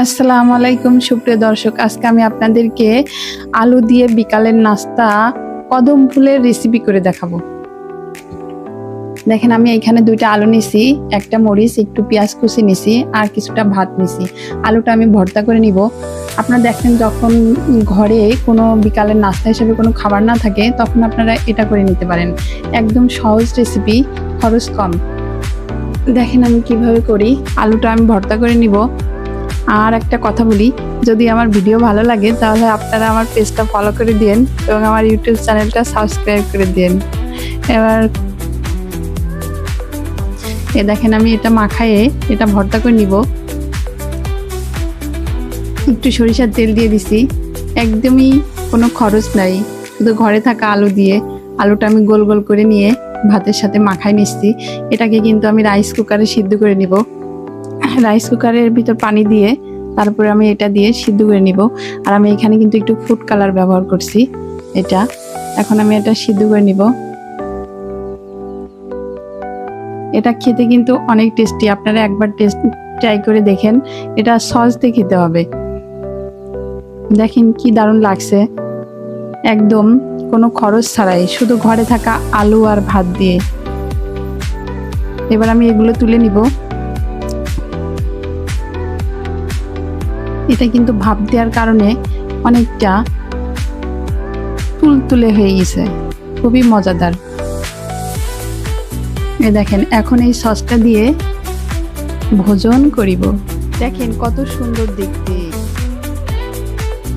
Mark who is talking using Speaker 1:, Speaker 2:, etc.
Speaker 1: আসসালামু আলাইকুম, সুপ্রিয় দর্শক। আজকে আমি আপনাদেরকে আলু দিয়ে বিকালের নাস্তা কদম ফুলের রেসিপি করে দেখাবো। দেখেন, আমি এখানে দুইটা আলু নিছি, একটা মরিচ, একটু পেঁয়াজ কুচি নিছি, আর কিছুটা ভাত নিছি। আলুটা আমি ভর্তা করে নিব। আপনারা দেখেন, যখন ঘরে কোনো বিকালের নাস্তা হিসেবে কোনো খাবার না থাকে, তখন আপনারা এটা করে নিতে পারেন। একদম সহজ রেসিপি খরচ কম। দেখেন আমি কীভাবে করি। আলুটা আমি ভর্তা করে নিব। আর একটা কথা বলি, যদি আমার ভিডিও ভালো লাগে, তাহলে আপনারা আমার পেজটা ফলো করে দিন এবং আমার ইউটিউব চ্যানেলটা সাবস্ক্রাইব করে দিন এবার, এ দেখেন আমি এটা মাখায়ে এটা ভর্তা করে নিব। একটু সরিষার তেল দিয়ে দিছি। একদমই কোনো খরচ নাই, শুধু ঘরে থাকা আলু দিয়ে। আলুটা আমি গোল গোল করে নিয়ে ভাতের সাথে মাখায় নিচ্ছি। এটাকে কিন্তু আমি রাইস কুকারে সিদ্ধ করে নিব। রাইস কুকারের ভিতর পানি দিয়ে তারপরে আমি এটা দিয়ে সিদ্ধ করে নিব। আর আমি এখানে কিন্তু একটু ফুড কালার ব্যবহার করছি, এটা। এখন আমি এটা সিদ্ধ করে নিব। এটা খেতে কিন্তু অনেক টেস্টি আপনারা একবার টেস্ট ট্রাই করে দেখেন, এটা সস দিয়ে খেতে হবে। দেখেন কি দারুণ লাগছে। একদম কোনো খরচ ছাড়াই, শুধু ঘরে থাকা আলু আর ভাত দিয়ে। এবার আমি এগুলো তুলে নিব। এটা কিন্তু ভাব দেওয়ার কারণে অনেকটা তুলতুলে হয়ে গেছে। খুবই মজাদার। এ দেখেন, এখন এই সসটা দিয়ে ভোজন করিব। দেখেন কত সুন্দর দেখতে।